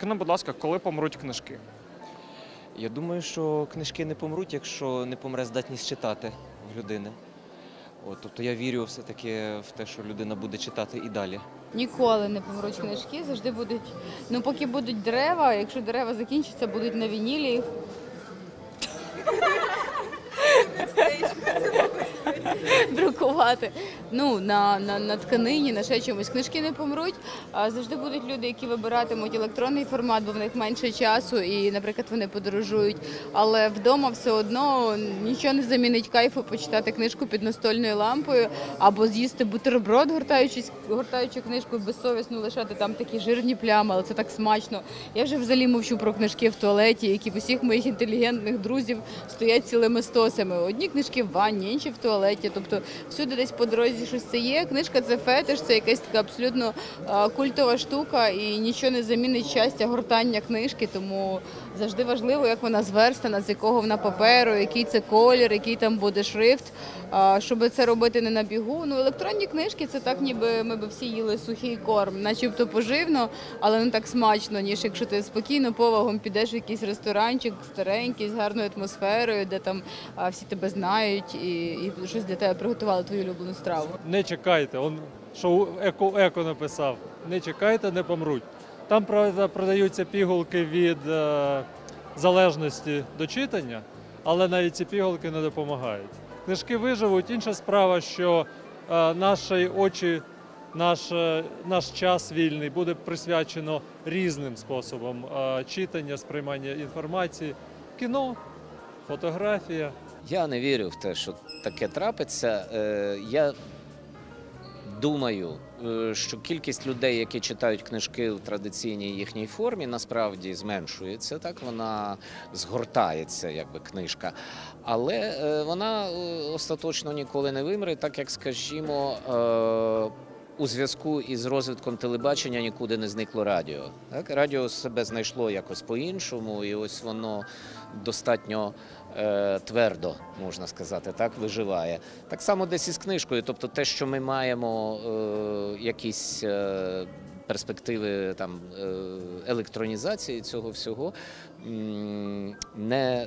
Скажи, будь ласка, коли помруть книжки? Я думаю, що книжки не помруть, якщо не помре здатність читати в людини. От, тобто я вірю все-таки в те, що людина буде читати і далі. Ніколи не помруть книжки, завжди будуть. Ну, поки будуть дерева, якщо дерева закінчаться, будуть на вінілі. Друкувати. Ну, на, на, на тканині, на ще чомусь. Книжки не помруть, а завжди будуть люди, які вибиратимуть електронний формат, бо в них менше часу і, наприклад, вони подорожують. Але вдома все одно нічого не замінить кайфу почитати книжку під настольною лампою або з'їсти бутерброд, гортаючись, гортаючи книжку безсовісно лишати там такі жирні плями, але це так смачно. Я вже взагалі мовчу про книжки в туалеті, які в усіх моїх інтелігентних друзів стоять цілими стосами. Одні книжки в ванні, інші в туалеті. Тобто всюди десь по дорозі щось це є. Книжка це фетиш, це якась така абсолютно культова штука, і нічого не замінить щастя гортання книжки. Тому завжди важливо, як вона зверстана, з якого вона паперу, який це колір, який там буде шрифт. Щоб це робити не на бігу. Ну, електронні книжки це так, ніби ми б всі їли сухий корм, начебто поживно, але не так смачно, ніж якщо ти спокійно повагом підеш в якийсь ресторанчик старенький з гарною атмосферою, де там всі тебе знають і, і щось для тебе приготували твою улюблену страву. Не чекайте, он що еко еко написав. Не чекайте, не помруть. Там правда продаються пігулки від е, залежності до читання, але навіть ці пігулки не допомагають. Книжки виживуть. Інша справа, що е, наші очі, наш, е, наш час вільний буде присвячено різним способам е, читання, сприймання інформації, кіно, фотографія. Я не вірю в те, що таке трапиться. Е, Я думаю, е, що кількість людей, які читають книжки в традиційній їхній формі, насправді зменшується. Так вона згортається, якби книжка. Але е, вона остаточно ніколи не вимре, так як, скажімо. У зв'язку із розвитком телебачення нікуди не зникло радіо. Так? Радіо себе знайшло якось по-іншому, і ось воно достатньо твердо, можна сказати, так, виживає. Так само десь із книжкою. Тобто те, що ми маємо е, якісь е, перспективи там, е, електронізації цього всього, не, е,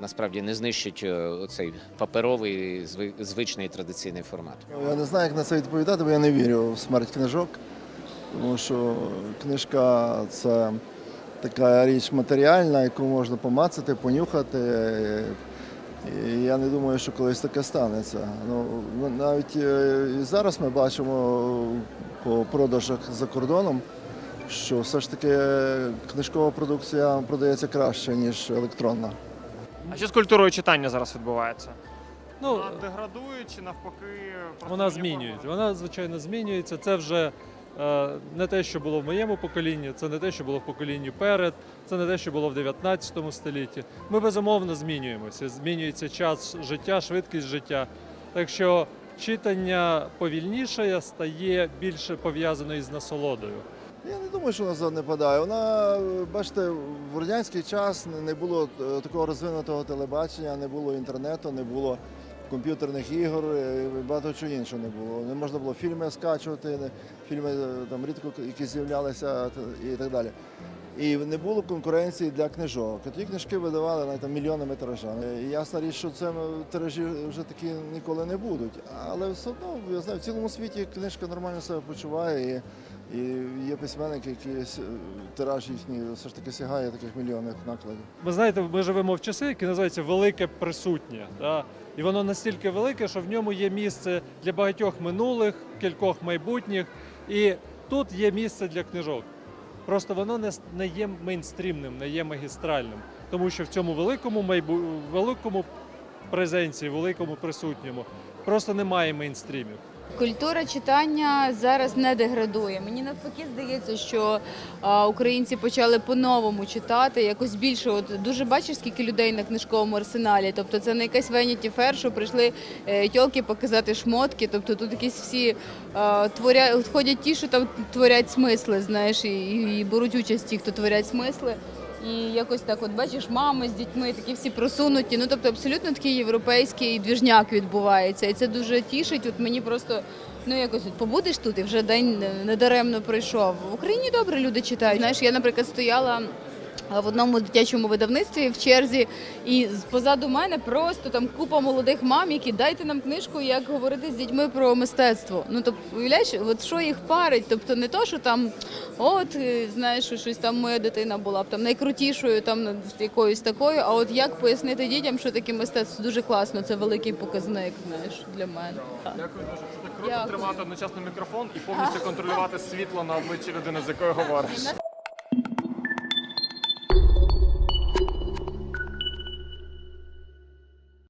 насправді не знищить е, оцей паперовий звичний традиційний формат. Я не знаю, як на це відповідати, бо я не вірю в смерть книжок. Тому що книжка це така річ матеріальна, яку можна помацати, понюхати. І я не думаю, що колись таке станеться. Ну, ну, навіть е, і зараз ми бачимо по продажах за кордоном, що все ж таки книжкова продукція продається краще, ніж електронна. А що з культурою читання зараз відбувається? Ну, Вона деградує чи навпаки? Вона змінюється. Вона звичайно змінюється. Це вже не те, що було в моєму поколінні, це не те, що було в поколінні перед, це не те, що було в 19 столітті. Ми безумовно змінюємося. Змінюється час життя, швидкість життя. Так що читання повільніше стає більше пов'язано із насолодою. Я не думаю, що вона занепадає. Вона, бачите, в радянський час не було е, такого розвинутого телебачення, не було інтернету, не було комп'ютерних ігор, е, багато чого іншого не було. Не можна було фільми скачувати, фільми е, там рідко які з'являлися і так далі. І не було конкуренції для книжок. Тоді книжки видавали навіть там мільйонами тиражами. І ясна річ, що це тиражі вже такі ніколи не будуть. Але все одно, я знаю, в цілому світі книжка нормально себе почуває. І і є письменники, які с- тираж їхній все ж таки сягає таких мільйонних накладів. Ви знаєте, ми живемо в часи, які називаються велике присутнє. Да? І воно настільки велике, що в ньому є місце для багатьох минулих, кількох майбутніх. І тут є місце для книжок. Просто воно не, не є мейнстрімним, не є магістральним. Тому що в цьому великому майбу... великому презенції, великому присутньому просто немає мейнстрімів. Культура читання зараз не деградує. Мені навпаки здається, що українці почали по-новому читати, якось більше. От дуже бачиш, скільки людей на книжковому арсеналі. Тобто це не якась Vanity Fair, що прийшли е, тьолки показати шмотки. Тобто тут якісь всі е, творя... ходять ті, що там творять смисли, знаєш, і, і беруть участь ті, хто творять смисли. І якось так, от бачиш, мами з дітьми такі всі просунуті. Ну тобто абсолютно такий європейський двіжняк відбувається. І це дуже тішить. От мені просто ну якось от побудеш тут і вже день недаремно пройшов. В Україні добре люди читають. Знаєш, я, наприклад, стояла. А, В одному дитячому видавництві в черзі, і позаду мене просто там купа молодих мам, які дайте нам книжку, як говорити з дітьми про мистецтво. Ну тобто, уявляєш, от що їх парить? Тобто не то, що там, от е, знаєш, що щось там моя дитина була б там найкрутішою, там якоюсь такою. А от як пояснити дітям, що таке мистецтво дуже класно, це великий показник, знаєш, для мене. Дякую дуже. Це так круто Дякую. тримати одночасно мікрофон і повністю контролювати світло на обличчі людини, з якою говориш.